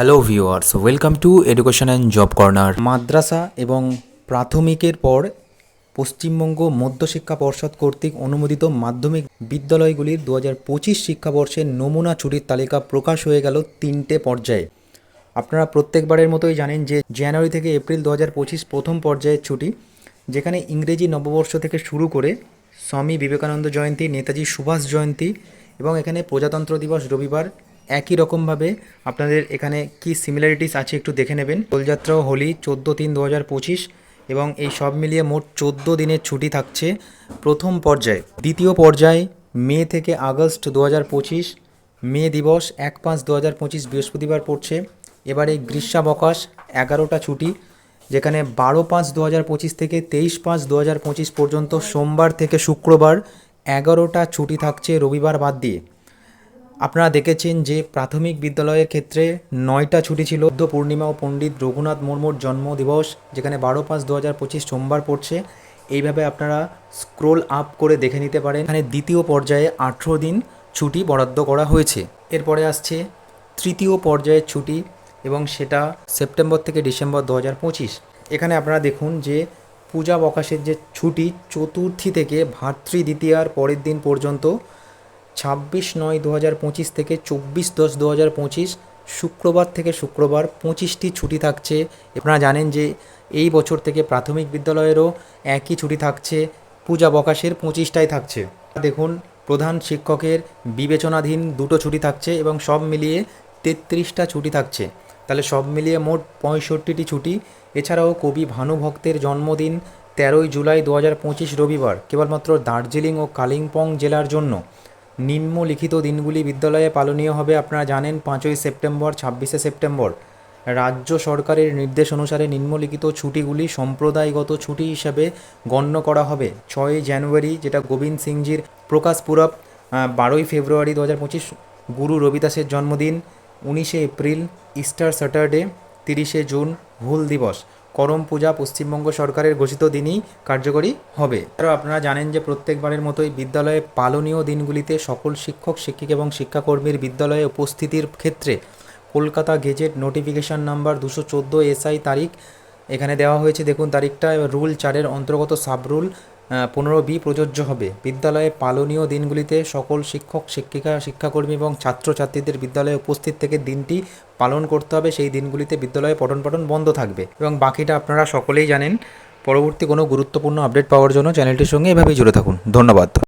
Hello viewers welcome to education and job corner মাদ্রাসা এবং প্রাথমিকের পর পশ্চিমবঙ্গ মধ্যশিক্ষা পর্ষদ কর্তৃক অনুমোদিত মাধ্যমিক বিদ্যালয়গুলির দু হাজার পঁচিশ শিক্ষাবর্ষের নমুনা ছুটির তালিকা প্রকাশ হয়ে গেল তিনটে পর্যায়ে। আপনারা প্রত্যেকবারের মতোই জানেন যে জানুয়ারি থেকে এপ্রিল দু হাজার পঁচিশ প্রথম পর্যায়ের ছুটি, যেখানে ইংরেজি নববর্ষ থেকে শুরু করে স্বামী বিবেকানন্দ জয়ন্তী, নেতাজি সুভাষ জয়ন্তী এবং এখানে প্রজাতন্ত্র দিবস রবিবার একই রকমভাবে আপনাদের এখানে কি সিমিলারিটিস আছে একটু দেখে নেবেন। দোলযাত্রা হোলি চোদ্দ তিন দু হাজার পঁচিশ এবং এই সব মিলিয়ে মোট চোদ্দ দিনের ছুটি থাকছে প্রথম পর্যায়ে। দ্বিতীয় পর্যায়ে মে থেকে আগস্ট দু হাজার পঁচিশ, মে দিবস এক পাঁচ দু পঁচিশ বৃহস্পতিবার পড়ছে। এবারে গ্রীষ্মাবকাশ এগারোটা ছুটি, যেখানে বারো পাঁচ দু হাজার পঁচিশ থেকে তেইশ পাঁচ দু পঁচিশ পর্যন্ত সোমবার থেকে শুক্রবার এগারোটা ছুটি থাকছে রবিবার বাদ দিয়ে। আপনারা দেখেছেন যে প্রাথমিক বিদ্যালয়ের ক্ষেত্রে নয়টা ছুটি ছিল। বুদ্ধ পূর্ণিমা ও পণ্ডিত রঘুনাথ মুর্মুর জন্ম দিবস, যেখানে বারো পাঁচ দু হাজার পঁচিশ সোমবার পড়ছে। এইভাবে আপনারা স্ক্রোল আপ করে দেখে নিতে পারেন। এখানে দ্বিতীয় পর্যায়ে আঠেরো দিন ছুটি বরাদ্দ করা হয়েছে। এরপরে আসছে তৃতীয় পর্যায়ের ছুটি এবং সেটা সেপ্টেম্বর থেকে ডিসেম্বর দু হাজার পঁচিশ। এখানে আপনারা দেখুন যে পূজা বকাশের যে ছুটি, চতুর্থী থেকে ভাতৃ দ্বিতীয়ার পরের দিন পর্যন্ত ছাব্বিশ নয় দু হাজার পঁচিশ থেকে চব্বিশ দশ দু হাজার পঁচিশ শুক্রবার থেকে শুক্রবার পঁচিশটি ছুটি থাকছে। আপনারা জানেন যে এই বছর থেকে প্রাথমিক বিদ্যালয়েরও একই ছুটি থাকছে। পূজা বকাশের পঁচিশটাই থাকছে। দেখুন, প্রধান শিক্ষকের বিবেচনাধীন দুটো ছুটি থাকছে এবং সব মিলিয়ে তেত্রিশটা ছুটি থাকছে। তাহলে সব মিলিয়ে মোট পঁয়ষট্টিটি ছুটি। এছাড়াও কবি ভানুভক্তের জন্মদিন তেরোই জুলাই দু হাজার পঁচিশ রবিবার, কেবলমাত্র দার্জিলিং ও কালিম্পং জেলার জন্য। নিম্নলিখিত দিনগুলি বিদ্যালয়ে পালনীয় হবে আপনারা জানেন পাঁচই সেপ্টেম্বর, ছাব্বিশে সেপ্টেম্বর। রাজ্য সরকারের নির্দেশ অনুসারে নিম্নলিখিত ছুটিগুলি সম্প্রদায়গত ছুটি হিসাবে গণ্য করা হবে। ছয়ই জানুয়ারি, যেটা গোবিন্দ সিংজির প্রকাশ পুরব বারোই ফেব্রুয়ারি দু পঁচিশ, গুরু রবিদাসের জন্মদিন, উনিশে এপ্রিল, ইস্টার স্যাটারডে, তিরিশে জুন, হুল দিবস। করম পূজা পশ্চিমবঙ্গ সরকারের ঘোষিত দিনই কার্যকরী হবে। তারা আপনারা জানেন যে প্রত্যেকবারের মতোই বিদ্যালয়ে পালনীয় দিনগুলিতে সকল শিক্ষক, শিক্ষিকা এবং শিক্ষাকর্মীর বিদ্যালয়ে উপস্থিতির ক্ষেত্রে কলকাতা গেজেট নোটিফিকেশন নাম্বার দুশো চোদ্দ এসআই তারিখ এখানে দেওয়া হয়েছে। দেখুন, তারিখটা রুল চারের অন্তর্গত সাবরুল পনেরো বি প্রযোজ্য হবে। বিদ্যালয়ে পালনীয় দিনগুলিতে সকল শিক্ষক, শিক্ষিকা, শিক্ষাকর্মী এবং ছাত্রছাত্রীদের বিদ্যালয়ে উপস্থিত থেকে দিনটি পালন করতে হবে। সেই দিনগুলিতে বিদ্যালয়ে পঠন পাঠন বন্ধ থাকবে। এবং বাকিটা আপনারা সকলেই জানেন। পরবর্তী কোনো গুরুত্বপূর্ণ আপডেট পাওয়ার জন্য চ্যানেলটির সঙ্গে এভাবেই জুড়ে থাকুন। ধন্যবাদ।